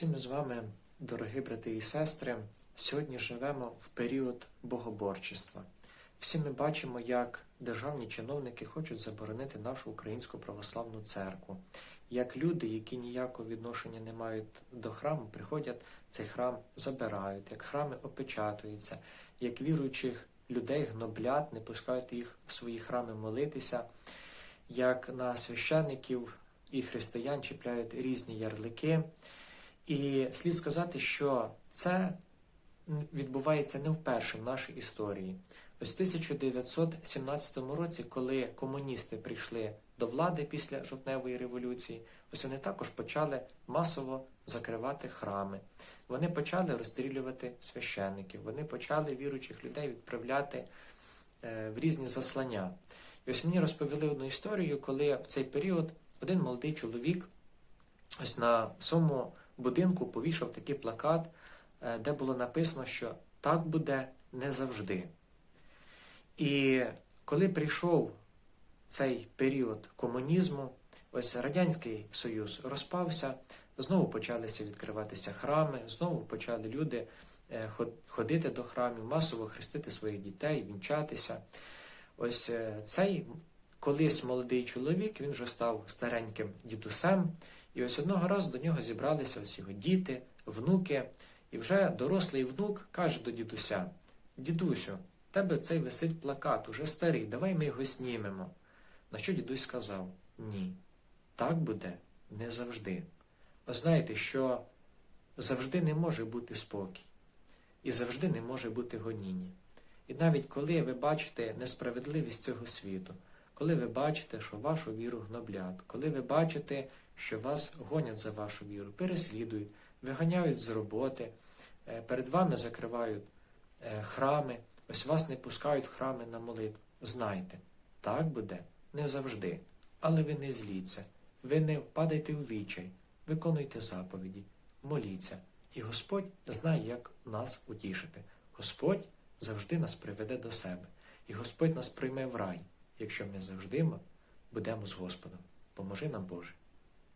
Всі ми з вами, дорогі брати і сестри, сьогодні живемо в період богоборчества. Всі ми бачимо, як державні чиновники хочуть заборонити нашу українську православну церкву. Як люди, які ніякого відношення не мають до храму, приходять, цей храм забирають, як храми опечатуються, як віруючих людей гноблять, не пускають їх в свої храми молитися, як на священників і християн чіпляють різні ярлики. І слід сказати, що це відбувається не вперше в нашій історії. Ось в 1917 році, коли комуністи прийшли до влади після жовтневої революції, ось вони також почали масово закривати храми. Вони почали розстрілювати священників, вони почали віруючих людей відправляти е, в різні заслання. І ось мені розповіли одну історію, коли в цей період один молодий чоловік ось на своєму будинку повішав такий плакат, е, де було написано, що так буде не завжди. І коли прийшов цей період комунізму, ось Радянський Союз розпався, знову почалися відкриватися храми, знову почали люди е, ходити до храмів, масово хрестити своїх дітей, вінчатися. Ось е, цей колись молодий чоловік, він вже став стареньким дідусем. І ось одного разу до нього зібралися ось його діти, внуки, і вже дорослий внук каже до дідуся: Дідусю, тебе цей висить плакат, уже старий, давай ми його знімемо. На що дідусь сказав: Ні, так буде не завжди. Ось знаєте, що завжди не може бути спокій, і завжди не може бути гоніння. І навіть коли ви бачите несправедливість цього світу, коли ви бачите, що вашу віру гноблять, коли ви бачите, що вас гонять за вашу віру, переслідують, виганяють з роботи, е, перед вами закривають е, храми, ось вас не пускають в храми на молитву. Знайте, так буде не завжди. Але ви не зліться, ви не впадайте у вічай, виконуйте заповіді, моліться. І Господь знає, як нас утішити. Господь завжди нас приведе до себе. І Господь нас прийме в рай, якщо ми завжди будемо з Господом. Поможи нам, Боже.